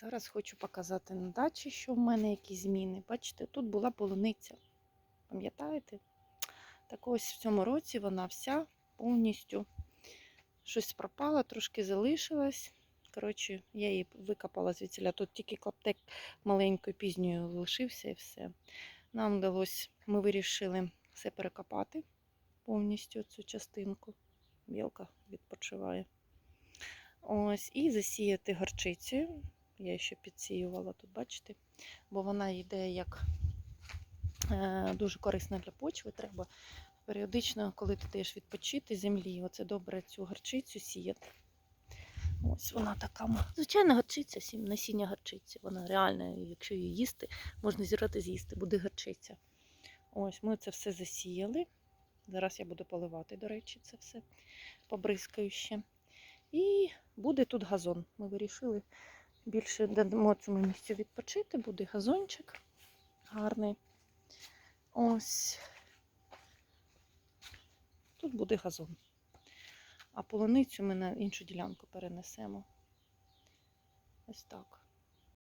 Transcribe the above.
зараз хочу показати на дачі, що в мене які зміни. Бачите, тут була полуниця. Пам'ятаєте? Так ось в цьому році вона вся повністю щось пропала, трошки залишилась. Коротше, я її викопала звідсіля. Тут тільки клаптек маленькою пізньою лишився і все. Нам вдалося, ми вирішили все перекопати повністю цю частинку. Білка відпочиває. Ось, і засіяти горчицею. Я ще підсіювала тут, бачите, бо вона йде як е, дуже корисна для почви. Треба періодично, коли ти даєш відпочити землі, оце добре цю горчицю сіяти. Ось вона така. Звичайна горчиця, насіння горчиці. Вона реальна, якщо її їсти, можна зірвати з'їсти, буде горчиця. Ось ми це все засіяли. Зараз я буду поливати, до речі, це все побризкаю ще. І буде тут газон. Ми вирішили більше дамо цьому місцю відпочити, буде газончик гарний. Ось. Тут буде газон. А полуницю ми на іншу ділянку перенесемо. Ось так.